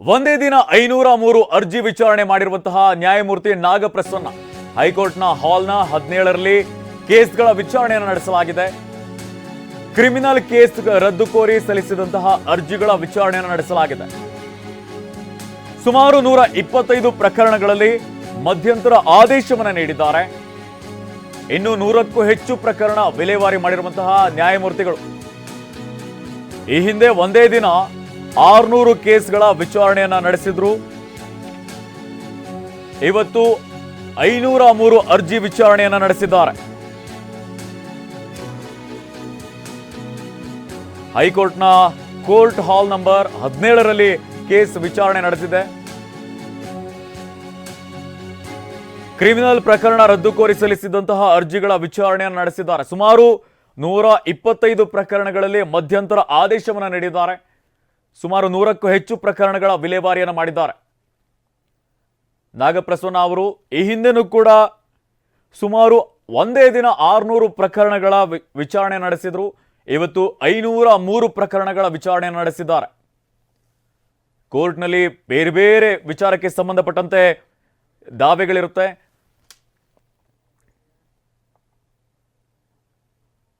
ಒಂದೇ ದಿನ ಐನೂರ ಮೂರು ಅರ್ಜಿ ವಿಚಾರಣೆ ಮಾಡಿರುವಂತಹ ನ್ಯಾಯಮೂರ್ತಿ ನಾಗಪ್ರಸನ್ನ ಹೈಕೋರ್ಟ್ನ ಹಾಲ್ನ ಹದಿನೇಳರಲ್ಲಿ ಕೇಸ್ಗಳ ವಿಚಾರಣೆಯನ್ನು ನಡೆಸಲಾಗಿದೆ. ಕ್ರಿಮಿನಲ್ ಕೇಸ್ ರದ್ದು ಕೋರಿ ಸಲ್ಲಿಸಿದಂತಹ ಅರ್ಜಿಗಳ ವಿಚಾರಣೆಯನ್ನು ನಡೆಸಲಾಗಿದೆ. ಸುಮಾರು ನೂರ ಇಪ್ಪತ್ತೈದು ಪ್ರಕರಣಗಳಲ್ಲಿ ಮಧ್ಯಂತರ ಆದೇಶವನ್ನು ನೀಡಿದ್ದಾರೆ. ಇನ್ನು ನೂರಕ್ಕೂ ಹೆಚ್ಚು ಪ್ರಕರಣ ವಿಲೇವಾರಿ ಮಾಡಿರುವಂತಹ ನ್ಯಾಯಮೂರ್ತಿಗಳು. ಈ ಹಿಂದೆ ಒಂದೇ ದಿನ ಆರ್ನೂರು ಕೇಸ್ಗಳ ವಿಚಾರಣೆಯನ್ನ ನಡೆಸಿದ್ರು. ಇವತ್ತು ಐನೂರ ಮೂರು ಅರ್ಜಿ ವಿಚಾರಣೆಯನ್ನ ನಡೆಸಿದ್ದಾರೆ. ಹೈಕೋರ್ಟ್ನ ಕೋರ್ಟ್ ಹಾಲ್ ನಂಬರ್ ಹದಿನೇಳರಲ್ಲಿ ಕೇಸ್ ವಿಚಾರಣೆ ನಡೆಸಿದೆ. ಕ್ರಿಮಿನಲ್ ಪ್ರಕರಣ ರದ್ದು ಕೋರಿ ಸಲ್ಲಿಸಿದಂತಹ ಅರ್ಜಿಗಳ ವಿಚಾರಣೆಯನ್ನು ನಡೆಸಿದ್ದಾರೆ. ಸುಮಾರು ನೂರ ಇಪ್ಪತ್ತೈದು ಪ್ರಕರಣಗಳಲ್ಲಿ ಮಧ್ಯಂತರ ಆದೇಶವನ್ನು ನೀಡಿದ್ದಾರೆ. ಸುಮಾರು ನೂರಕ್ಕೂ ಹೆಚ್ಚು ಪ್ರಕರಣಗಳ ವಿಲೇವಾರಿಯನ್ನು ಮಾಡಿದ್ದಾರೆ. ನಾಗಪ್ರಸನ್ನ ಅವರು ಈ ಹಿಂದೆನೂ ಕೂಡ ಸುಮಾರು ಒಂದೇ ದಿನ ಆರುನೂರು ಪ್ರಕರಣಗಳ ವಿಚಾರಣೆ ನಡೆಸಿದ್ರು. ಇವತ್ತು ಐನೂರ ಮೂರು ಪ್ರಕರಣಗಳ ವಿಚಾರಣೆ ನಡೆಸಿದ್ದಾರೆ. ಕೋರ್ಟ್ನಲ್ಲಿ ಬೇರೆ ಬೇರೆ ವಿಚಾರಕ್ಕೆ ಸಂಬಂಧಪಟ್ಟಂತೆ ದಾವೆಗಳಿರುತ್ತೆ.